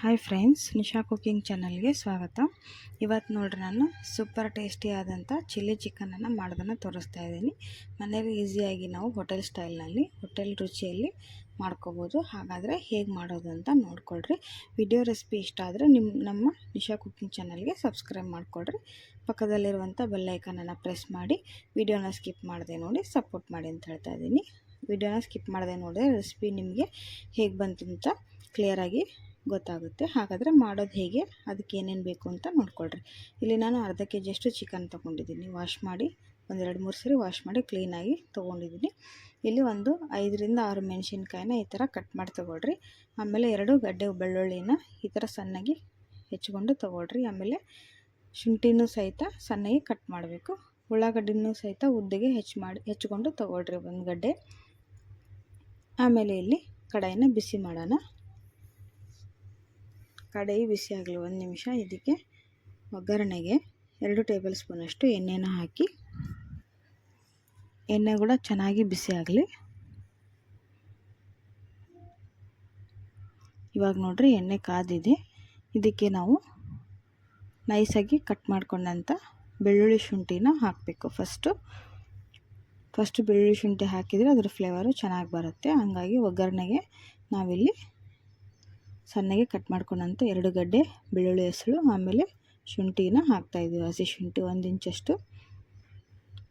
Hi friends Nisha cooking ಚಾನಲ್ಗೆ ಸ್ವಾಗತ. ಇವತ್ತು ನೋಡ್ರಿ ನಾನು ಸೂಪರ್ ಟೇಸ್ಟಿ ಆದಂಥ ಚಿಲ್ಲಿ ಚಿಕನನ್ನು ಮಾಡೋದನ್ನು ತೋರಿಸ್ತಾ ಇದ್ದೀನಿ. ಮನೇಲಿ ಈಸಿಯಾಗಿ ನಾವು ಹೋಟೆಲ್ ಸ್ಟೈಲ್ನಲ್ಲಿ ಹೋಟೆಲ್ ರುಚಿಯಲ್ಲಿ ಮಾಡ್ಕೋಬೋದು. ಹಾಗಾದರೆ ಹೇಗೆ ಮಾಡೋದು ಅಂತ ನೋಡ್ಕೊಳ್ರಿ. ವಿಡಿಯೋ ರೆಸಿಪಿ ಇಷ್ಟ ಆದರೆ ನಿಮ್ಮ ನಮ್ಮ ನಿಶಾ ಕುಕಿಂಗ್ ಚಾನಲ್ಗೆ ಸಬ್ಸ್ಕ್ರೈಬ್ ಮಾಡ್ಕೊಳ್ರಿ. ಪಕ್ಕದಲ್ಲಿರುವಂಥ ಬೆಲ್ಲೈಕನನ್ನು ಪ್ರೆಸ್ ಮಾಡಿ ವಿಡಿಯೋನ ಸ್ಕಿಪ್ ಮಾಡಿದೆ ನೋಡಿ ಸಪೋರ್ಟ್ ಮಾಡಿ ಅಂತ ಹೇಳ್ತಾ ಇದ್ದೀನಿ. ವಿಡಿಯೋನ ಸ್ಕಿಪ್ ಮಾಡಿದೆ ನೋಡಿದ್ರೆ ರೆಸಿಪಿ ನಿಮಗೆ ಹೇಗೆ ಬಂತು ಅಂತ ಕ್ಲಿಯರಾಗಿ ಗೊತ್ತಾಗುತ್ತೆ. ಹಾಗಾದರೆ ಮಾಡೋದು ಹೇಗೆ? ಅದಕ್ಕೆ ಏನೇನು ಬೇಕು ಅಂತ ನೋಡ್ಕೊಳ್ರಿ. ಇಲ್ಲಿ ನಾನು ಅರ್ಧ ಕೆ ಜಿಯಷ್ಟು ಚಿಕನ್ ತೊಗೊಂಡಿದ್ದೀನಿ. ವಾಶ್ ಮಾಡಿ ಒಂದೆರಡು ಮೂರು ಸರಿ ವಾಶ್ ಮಾಡಿ ಕ್ಲೀನಾಗಿ ತೊಗೊಂಡಿದ್ದೀನಿ. ಇಲ್ಲಿ ಒಂದು ಐದರಿಂದ ಆರು ಮೆಣಸಿನ್ಕಾಯಿನ ಈ ಥರ ಕಟ್ ಮಾಡಿ ತೊಗೊಳ್ರಿ. ಆಮೇಲೆ ಎರಡು ಗಡ್ಡೆ ಬೆಳ್ಳುಳ್ಳಿನ ಈ ಥರ ಸಣ್ಣಗೆ ಹೆಚ್ಕೊಂಡು ತೊಗೊಳ್ರಿ. ಆಮೇಲೆ ಶುಂಠಿನೂ ಸಹಿತ ಸಣ್ಣಗೆ ಕಟ್ ಮಾಡಬೇಕು. ಉಳ್ಳಾಗಡ್ಡಿನೂ ಸಹಿತ ಉದ್ದಿಗೆ ಹೆಚ್ಚು ಮಾಡಿ ಹೆಚ್ಕೊಂಡು ತೊಗೊಳ್ರಿ ಒಂದು ಗಡ್ಡೆ. ಆಮೇಲೆ ಇಲ್ಲಿ ಕಡಾಯಿನ ಬಿಸಿ ಮಾಡೋಣ. ಕಡಾಯಿ ಬಿಸಿ ಆಗಲಿ ಒಂದು ನಿಮಿಷ, ಇದಕ್ಕೆ ಒಗ್ಗರಣೆಗೆ ಎರಡು ಟೇಬಲ್ ಸ್ಪೂನಷ್ಟು ಎಣ್ಣೆನ ಹಾಕಿ, ಎಣ್ಣೆ ಕೂಡ ಚೆನ್ನಾಗಿ ಬಿಸಿ ಆಗಲಿ. ಇವಾಗ ನೋಡ್ರಿ ಎಣ್ಣೆ ಕಾದಿದೆ. ಇದಕ್ಕೆ ನಾವು ನೈಸಾಗಿ ಕಟ್ ಮಾಡ್ಕೊಂಡಂಥ ಬೆಳ್ಳುಳ್ಳಿ ಶುಂಠಿನ ಹಾಕಬೇಕು. ಫಸ್ಟು ಫಸ್ಟು ಬೆಳ್ಳುಳ್ಳಿ ಶುಂಠಿ ಹಾಕಿದರೆ ಅದರ ಫ್ಲೇವರು ಚೆನ್ನಾಗಿ ಬರುತ್ತೆ. ಹಂಗಾಗಿ ಒಗ್ಗರಣೆಗೆ ನಾವಿಲ್ಲಿ ಸಣ್ಣಗೆ ಕಟ್ ಮಾಡ್ಕೊಂಡಂತ ಎರಡು ಗಡ್ಡೆ ಬೆಳ್ಳುಳ್ಳಿ ಹೆಸಳು ಆಮೇಲೆ ಶುಂಠಿನ ಹಾಕ್ತಾಯಿದ್ದೀವಿ ಹಸಿ ಶುಂಠಿ ಒಂದು ಇಂಚಷ್ಟು.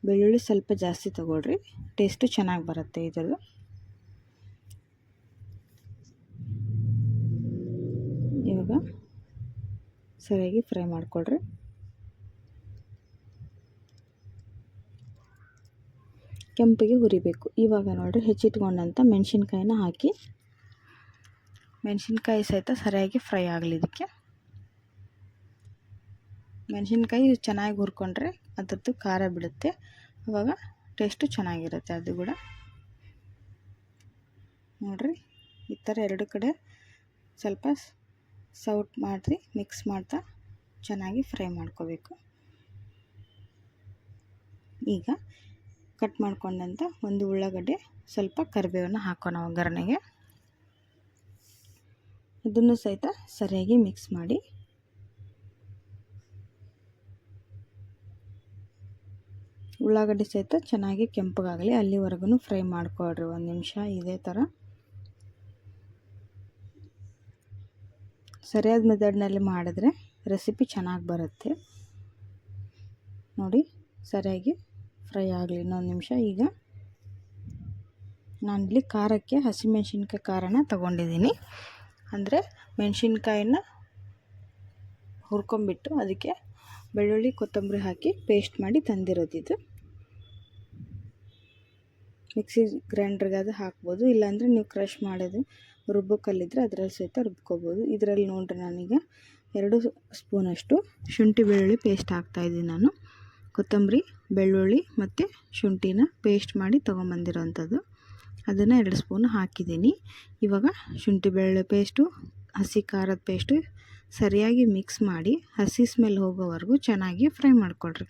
ಬೆಳ್ಳುಳ್ಳಿ ಸ್ವಲ್ಪ ಜಾಸ್ತಿ ತೊಗೊಳ್ರಿ ಟೇಸ್ಟು ಚೆನ್ನಾಗಿ ಬರುತ್ತೆ ಇದರದು ಇವಾಗ ಸರಿಯಾಗಿ ಫ್ರೈ ಮಾಡಿಕೊಡ್ರಿ ಕೆಂಪಿಗೆ ಹುರಿಬೇಕು. ಇವಾಗ ನೋಡಿರಿ ಹೆಚ್ಚಿಟ್ಕೊಂಡಂಥ ಮೆಣಸಿನ್ಕಾಯಿನ ಹಾಕಿ ಮೆಣಸಿನ್ಕಾಯಿ ಸಹಿತ ಸರಿಯಾಗಿ ಫ್ರೈ ಆಗಲಿ ಇದಕ್ಕೆ. ಮೆಣಸಿನ್ಕಾಯಿ ಚೆನ್ನಾಗಿ ಹುರ್ಕೊಂಡ್ರೆ ಅದರದ್ದು ಖಾರ ಬಿಡುತ್ತೆ. ಅವಾಗ ಟೇಸ್ಟು ಚೆನ್ನಾಗಿರುತ್ತೆ ಅದು ಕೂಡ. ನೋಡಿರಿ, ಈ ಥರ ಎರಡು ಕಡೆ ಸ್ವಲ್ಪ ಸೌಟ್ ಮಾಡಿರಿ ಮಿಕ್ಸ್ ಮಾಡ್ತಾ ಚೆನ್ನಾಗಿ ಫ್ರೈ ಮಾಡ್ಕೋಬೇಕು. ಈಗ ಕಟ್ ಮಾಡ್ಕೊಂಡಂಥ ಒಂದು ಉಳ್ಳಾಗಡ್ಡೆ ಸ್ವಲ್ಪ ಕರಿಬೇವನ್ನು ಹಾಕೋಣ ಒಗ್ಗರಣೆಗೆ. ಇದನ್ನು ಸಹಿತ ಸರಿಯಾಗಿ ಮಿಕ್ಸ್ ಮಾಡಿ. ಉಳ್ಳಾಗಡ್ಡೆ ಸಹಿತ ಚೆನ್ನಾಗಿ ಕೆಂಪಗಾಗಲಿ ಅಲ್ಲಿವರೆಗೂ ಫ್ರೈ ಮಾಡ್ಕೊಳ್ರಿ, ಒಂದು ನಿಮಿಷ ಇದೇ ಥರ ಸರಿಯಾದ ಮೆಥಡ್ನಲ್ಲಿ ಮಾಡಿದ್ರೆ ರೆಸಿಪಿ ಚೆನ್ನಾಗಿ ಬರುತ್ತೆ. ನೋಡಿ, ಸರಿಯಾಗಿ ಫ್ರೈ ಆಗಲಿ, ಇನ್ನೊಂದು ನಿಮಿಷ. ಈಗ ನಾನಿಲ್ಲಿ ಖಾರಕ್ಕೆ ಹಸಿಮೆಣ್ಸಿನ್ಕಾಯಿ ಖಾರನ ತಗೊಂಡಿದ್ದೀನಿ. ಅಂದರೆ ಮೆಣಸಿನ್ಕಾಯಿನ ಹುರ್ಕೊಂಬಿಟ್ಟು ಅದಕ್ಕೆ ಬೆಳ್ಳುಳ್ಳಿ, ಕೊತ್ತಂಬರಿ ಹಾಕಿ ಪೇಸ್ಟ್ ಮಾಡಿ ತಂದಿರೋದಿದು ಮಿಕ್ಸಿ ಗ್ರೈಂಡರ್ಗೆ ಅದು ಹಾಕ್ಬೋದು. ಇಲ್ಲಾಂದರೆ ನೀವು ಕ್ರಷ್ ಮಾಡೋದು ರುಬ್ಬೋ ಕಲ್ಲಿದ್ರೆ ಅದರಲ್ಲಿ ಸಹಿತ ರುಬ್ಕೋಬೋದು. ಇದರಲ್ಲಿ ನೋಡ್ರಿ ನನಗೆ ಎರಡು ಸ್ಪೂನಷ್ಟು ಶುಂಠಿ ಬೆಳ್ಳುಳ್ಳಿ ಪೇಸ್ಟ್ ಹಾಕ್ತಾಯಿದ್ದೀನಿ ನಾನು. ಕೊತ್ತಂಬರಿ, ಬೆಳ್ಳುಳ್ಳಿ ಮತ್ತು ಶುಂಠಿನ ಪೇಸ್ಟ್ ಮಾಡಿ ತೊಗೊಂಬಂದಿರೋವಂಥದ್ದು ಅದನ್ನು ಎರಡು ಸ್ಪೂನ್ ಹಾಕಿದ್ದೀನಿ. ಇವಾಗ ಶುಂಠಿ ಬೆಳ್ಳುಳ್ಳಿ ಪೇಸ್ಟು, ಹಸಿ ಖಾರದ ಪೇಸ್ಟು ಸರಿಯಾಗಿ ಮಿಕ್ಸ್ ಮಾಡಿ ಹಸಿ ಸ್ಮೆಲ್ ಹೋಗೋವರೆಗೂ ಚೆನ್ನಾಗಿ ಫ್ರೈ ಮಾಡಿಕೊಳ್ರಿ.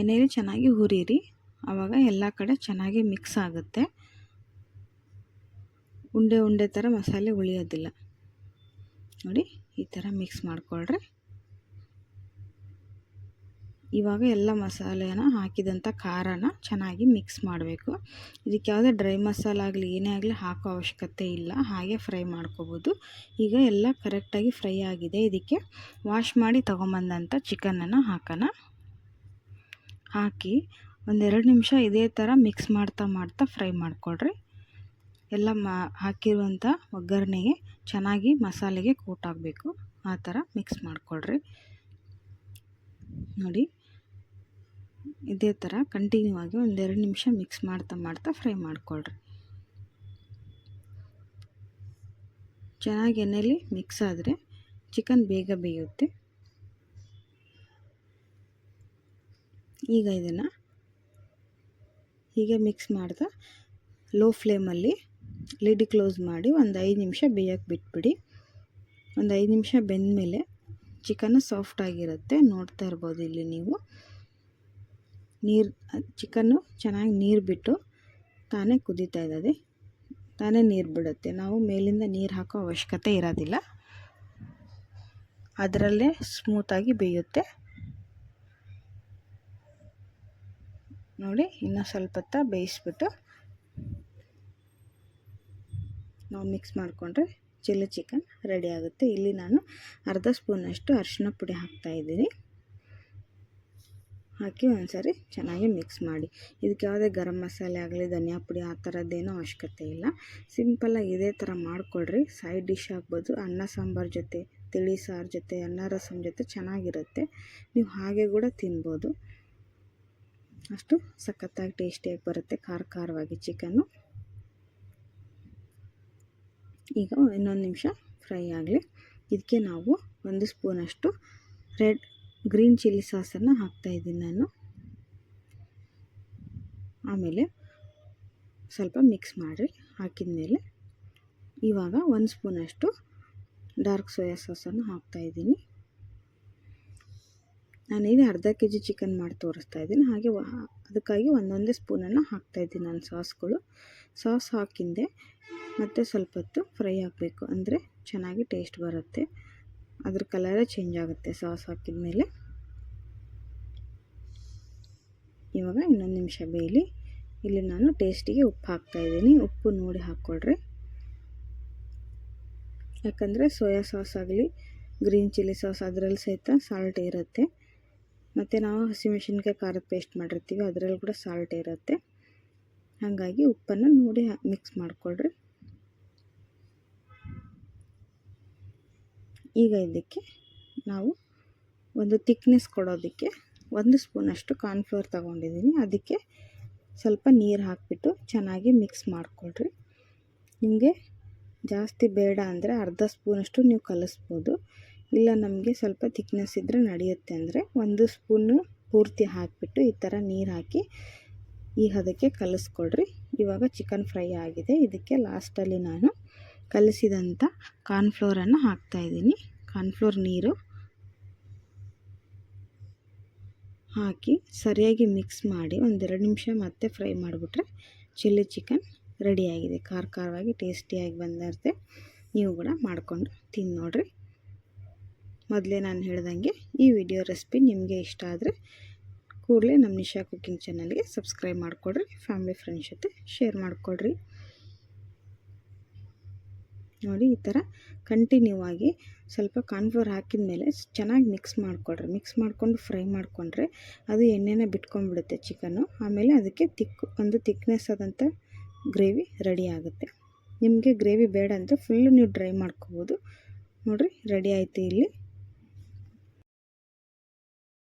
ಎಣ್ಣೆಲಿ ಚೆನ್ನಾಗಿ ಹುರಿರಿ ಆವಾಗ ಎಲ್ಲ ಕಡೆ ಚೆನ್ನಾಗಿ ಮಿಕ್ಸ್ ಆಗುತ್ತೆ. ಉಂಡೆ ಉಂಡೆ ಥರ ಮಸಾಲೆ ಉಳಿಯೋದಿಲ್ಲ. ನೋಡಿ, ಈ ಥರ ಮಿಕ್ಸ್ ಮಾಡಿಕೊಳ್ರಿ. ಇವಾಗ ಎಲ್ಲ ಮಸಾಲೆನ ಹಾಕಿದಂಥ ಖಾರನ ಚೆನ್ನಾಗಿ ಮಿಕ್ಸ್ ಮಾಡಬೇಕು. ಇದಕ್ಕೆ ಯಾವುದೇ ಡ್ರೈ ಮಸಾಲ ಆಗಲಿ, ಏನೇ ಆಗಲಿ ಹಾಕೋ ಅವಶ್ಯಕತೆ ಇಲ್ಲ. ಹಾಗೆ ಫ್ರೈ ಮಾಡ್ಕೋಬೋದು. ಈಗ ಎಲ್ಲ ಕರೆಕ್ಟಾಗಿ ಫ್ರೈ ಆಗಿದೆ. ಇದಕ್ಕೆ ವಾಶ್ ಮಾಡಿ ತೊಗೊಂಬಂದಂಥ ಚಿಕನನ್ನು ಹಾಕೋಣ. ಹಾಕಿ ಒಂದೆರಡು ನಿಮಿಷ ಇದೇ ಥರ ಮಿಕ್ಸ್ ಮಾಡ್ತಾ ಮಾಡ್ತಾ ಫ್ರೈ ಮಾಡಿಕೊಡ್ರಿ ಎಲ್ಲ ಮಾ, ಹಾಕಿರುವಂಥ ಒಗ್ಗರಣೆಗೆ ಚೆನ್ನಾಗಿ ಮಸಾಲೆಗೆ ಕೂಟಾಗಬೇಕು ಆ ಥರ ಮಿಕ್ಸ್ ಮಾಡಿಕೊಡ್ರಿ ನೋಡಿ. ಇದೇ ಥರ ಕಂಟಿನ್ಯೂ ಆಗಿ ಒಂದೆರಡು ನಿಮಿಷ ಮಿಕ್ಸ್ ಮಾಡ್ತಾ ಮಾಡ್ತಾ ಫ್ರೈ ಮಾಡಿಕೊಳ್ರಿ. ಚೆನ್ನಾಗಿ ಎಣ್ಣೆಲಿ ಮಿಕ್ಸ್ ಆದರೆ ಚಿಕನ್ ಬೇಗ ಬೇಯುತ್ತೆ. ಈಗ ಇದನ್ನು ಹೀಗೆ ಮಿಕ್ಸ್ ಮಾಡ್ತಾ ಲೋ ಫ್ಲೇಮಲ್ಲಿ ಲಿಡ್ ಕ್ಲೋಸ್ ಮಾಡಿ ಒಂದು ಐದು ನಿಮಿಷ ಬೇಯಕ್ಕೆ ಬಿಟ್ಬಿಡಿ. ಒಂದು ಐದು ನಿಮಿಷ ಬೆಂದ ಮೇಲೆ ಚಿಕನ್ನು ಸಾಫ್ಟಾಗಿರುತ್ತೆ ನೋಡ್ತಾ ಇರ್ಬೋದು ಇಲ್ಲಿ ನೀವು. ನೀರು, ಚಿಕನ್ನು ಚೆನ್ನಾಗಿ ನೀರು ಬಿಟ್ಟು ತಾನೇ ಕುದೀತಾ ಇದ್ದದೆ. ತಾನೇ ನೀರು ಬಿಡುತ್ತೆ. ನಾವು ಮೇಲಿಂದ ನೀರು ಹಾಕೋ ಅವಶ್ಯಕತೆ ಇರೋದಿಲ್ಲ. ಅದರಲ್ಲೇ ಸ್ಮೂತಾಗಿ ಬೇಯುತ್ತೆ. ನೋಡಿ, ಇನ್ನೂ ಸ್ವಲ್ಪ ಹೊತ್ತ ಬೇಯಿಸ್ಬಿಟ್ಟು ನಾವು ಮಿಕ್ಸ್ ಮಾಡಿಕೊಂಡ್ರೆ ಚಿಲ್ಲಿ ಚಿಕನ್ ರೆಡಿ ಆಗುತ್ತೆ. ಇಲ್ಲಿ ನಾನು ಅರ್ಧ ಸ್ಪೂನಷ್ಟು ಅರಿಶಿನ ಪುಡಿ ಹಾಕ್ತಾಯಿದ್ದೀನಿ ಹಾಕಿ ಒಂದ್ಸರಿ ಚೆನ್ನಾಗಿ ಮಿಕ್ಸ್ ಮಾಡಿ. ಇದಕ್ಕೆ ಯಾವುದೇ ಗರಂ ಮಸಾಲೆ ಆಗಲಿ, ಧನಿಯಾ ಪುಡಿ ಆ ಥರದ್ದೇನೂ ಅವಶ್ಯಕತೆ ಇಲ್ಲ. ಸಿಂಪಲ್ಲಾಗಿ ಇದೇ ಥರ ಮಾಡಿಕೊಡ್ರಿ. ಸೈಡ್ ಡಿಶ್ ಆಗ್ಬೋದು ಅನ್ನ, ಸಾಂಬಾರು ಜೊತೆ, ತಿಳಿ, ಸಾರು ಜೊತೆ, ಅನ್ನ ರಸಮ್ ಜೊತೆ ಚೆನ್ನಾಗಿರುತ್ತೆ. ನೀವು ಹಾಗೆ ಕೂಡ ತಿನ್ಬೋದು. ಅಷ್ಟು ಸಖತ್ತಾಗಿ ಟೇಸ್ಟಿಯಾಗಿ ಬರುತ್ತೆ. ಖಾರ ಖಾರವಾಗಿ ಚಿಕನ್ನು ಈಗ ಇನ್ನೊಂದು ನಿಮಿಷ ಫ್ರೈ ಆಗಲಿ. ಇದಕ್ಕೆ ನಾವು ಒಂದು ಸ್ಪೂನಷ್ಟು ರೆಡ್ ಗ್ರೀನ್ ಚಿಲ್ಲಿ ಸಾಸನ್ನು ಹಾಕ್ತಾಯಿದ್ದೀನಿ ನಾನು. ಆಮೇಲೆ ಸ್ವಲ್ಪ ಮಿಕ್ಸ್ ಮಾಡಿ ಹಾಕಿದ ಮೇಲೆ ಇವಾಗ ಒಂದು ಸ್ಪೂನಷ್ಟು ಡಾರ್ಕ್ ಸೋಯಾ ಸಾಸನ್ನು ಹಾಕ್ತಾಯಿದ್ದೀನಿ ನಾನೀಗ ಅರ್ಧ ಕೆ ಜಿ ಚಿಕನ್ ಮಾಡಿ ತೋರಿಸ್ತಾ ಇದ್ದೀನಿ. ಹಾಗೆ ಅದಕ್ಕಾಗಿ ಒಂದೊಂದೇ ಸ್ಪೂನನ್ನು ಹಾಕ್ತಾಯಿದ್ದೀನಿ ನಾನು ಸಾಸ್ಗಳು. ಸಾಸ್ ಹಾಕಿಂದೆ ಮತ್ತು ಸ್ವಲ್ಪ ಹೊತ್ತು ಫ್ರೈ ಹಾಕಬೇಕು ಅಂದರೆ ಚೆನ್ನಾಗಿ ಟೇಸ್ಟ್ ಬರುತ್ತೆ. ಅದ್ರ ಕಲರೇ ಚೇಂಜ್ ಆಗುತ್ತೆ ಸಾಸ್ ಹಾಕಿದ ಮೇಲೆ. ಇವಾಗ ಇನ್ನೊಂದು ನಿಮಿಷ ಬೇಯಲಿ. ಇಲ್ಲಿ ನಾನು ಟೇಸ್ಟಿಗೆ ಉಪ್ಪು ಹಾಕ್ತಾಯಿದ್ದೀನಿ ಉಪ್ಪು ನೋಡಿ ಹಾಕ್ಕೊಳ್ರಿ. ಯಾಕಂದರೆ ಸೋಯಾ ಸಾಸ್ ಆಗಲಿ, ಗ್ರೀನ್ ಚಿಲ್ಲಿ ಸಾಸ್ ಅದರಲ್ಲಿ ಸಹಿತ ಸಾಲ್ಟ್ ಇರುತ್ತೆ. ಮತ್ತು ನಾವು ಹಸಿಮೆಣಸಿನ್ಕಾಯಿ ಖಾರದ ಪೇಸ್ಟ್ ಮಾಡಿರ್ತೀವಿ, ಅದರಲ್ಲಿ ಕೂಡ ಸಾಲ್ಟ್ ಇರುತ್ತೆ. ಹಾಗಾಗಿ ಉಪ್ಪನ್ನು ನೋಡಿ ಮಿಕ್ಸ್ ಮಾಡಿಕೊಳ್ರಿ. ಈಗ ಇದಕ್ಕೆ ನಾವು ಒಂದು ತಿಕ್ನೆಸ್ ಕೊಡೋದಕ್ಕೆ ಒಂದು ಸ್ಪೂನಷ್ಟು ಕಾರ್ನ್ಫ್ಲೋರ್ ತೊಗೊಂಡಿದ್ದೀನಿ. ಅದಕ್ಕೆ ಸ್ವಲ್ಪ ನೀರು ಹಾಕಿಬಿಟ್ಟು ಚೆನ್ನಾಗಿ ಮಿಕ್ಸ್ ಮಾಡಿಕೊಳ್ರಿ. ನಿಮಗೆ ಜಾಸ್ತಿ ಬೇಡ ಅಂದರೆ ಅರ್ಧ ಸ್ಪೂನಷ್ಟು ನೀವು ಕಲಿಸ್ಬೋದು. ಇಲ್ಲ ನಮಗೆ ಸ್ವಲ್ಪ ತಿಕ್ನೆಸ್ ಇದ್ದರೆ ನಡೆಯುತ್ತೆ ಅಂದರೆ ಒಂದು ಸ್ಪೂನು ಪೂರ್ತಿ ಹಾಕಿಬಿಟ್ಟು ಈ ಥರ ನೀರು ಹಾಕಿ ಈ ಹದಕ್ಕೆ ಕಲಿಸ್ಕೊಡ್ರಿ ಇವಾಗ ಚಿಕನ್ ಫ್ರೈ ಆಗಿದೆ. ಇದಕ್ಕೆ ಲಾಸ್ಟಲ್ಲಿ ನಾನು ಕಲಿಸಿದಂಥ ಕಾರ್ನ್ಫ್ಲೋರನ್ನು ಹಾಕ್ತಾಯಿದ್ದೀನಿ ಕಾರ್ನ್ಫ್ಲೋರ್ ನೀರು ಹಾಕಿ ಸರಿಯಾಗಿ ಮಿಕ್ಸ್ ಮಾಡಿ ಒಂದೆರಡು ನಿಮಿಷ ಮತ್ತೆ ಫ್ರೈ ಮಾಡಿಬಿಟ್ರೆ ಚಿಲ್ಲಿ ಚಿಕನ್ ರೆಡಿಯಾಗಿದೆ ಖಾರ ಖಾರವಾಗಿ ಟೇಸ್ಟಿಯಾಗಿ ಬಂದಿರುತ್ತೆ ನೀವು ಕೂಡ ಮಾಡಿಕೊಂಡು ತಿಂದು ನೋಡಿರಿ. ಮೊದಲೇ ನಾನು ಹೇಳ್ದಂಗೆ ಈ ವಿಡಿಯೋ ರೆಸಿಪಿ ನಿಮಗೆ ಇಷ್ಟ ಆದರೆ ಕೂಡಲೇ ನಮ್ಮ ನಿಶಾ ಕುಕ್ಕಿಂಗ್ ಚಾನಲ್ಗೆ ಸಬ್ಸ್ಕ್ರೈಬ್ ಮಾಡಿಕೊಡ್ರಿ. ಫ್ಯಾಮಿಲಿ ಫ್ರೆಂಡ್ಸ್ ಜೊತೆ ಶೇರ್ ಮಾಡಿಕೊಡ್ರಿ. ನೋಡಿ, ಈ ಥರ ಕಂಟಿನ್ಯೂ ಆಗಿ ಸ್ವಲ್ಪ ಕಾರ್ನ್ಫ್ಲೋರ್ ಹಾಕಿದ ಮೇಲೆ ಚೆನ್ನಾಗಿ ಮಿಕ್ಸ್ ಮಾಡಿಕೊಡ್ರಿ ಮಿಕ್ಸ್ ಮಾಡಿಕೊಂಡು ಫ್ರೈ ಮಾಡಿಕೊಂಡ್ರೆ ಅದು ಎಣ್ಣೆನ ಬಿಟ್ಕೊಂಡ್ಬಿಡುತ್ತೆ ಚಿಕನ್ನು ಆಮೇಲೆ ಅದಕ್ಕೆ ತಿಕ್ ಒಂದು ತಿಕ್ನೆಸ್ ಆದಂಥ ಗ್ರೇವಿ ರೆಡಿ ಆಗುತ್ತೆ. ನಿಮಗೆ ಗ್ರೇವಿ ಬೇಡ ಅಂದರೆ ಫುಲ್ಲು ನೀವು ಡ್ರೈ ಮಾಡ್ಕೋಬೋದು. ನೋಡಿರಿ ರೆಡಿ ಆಯಿತು ಇಲ್ಲಿ.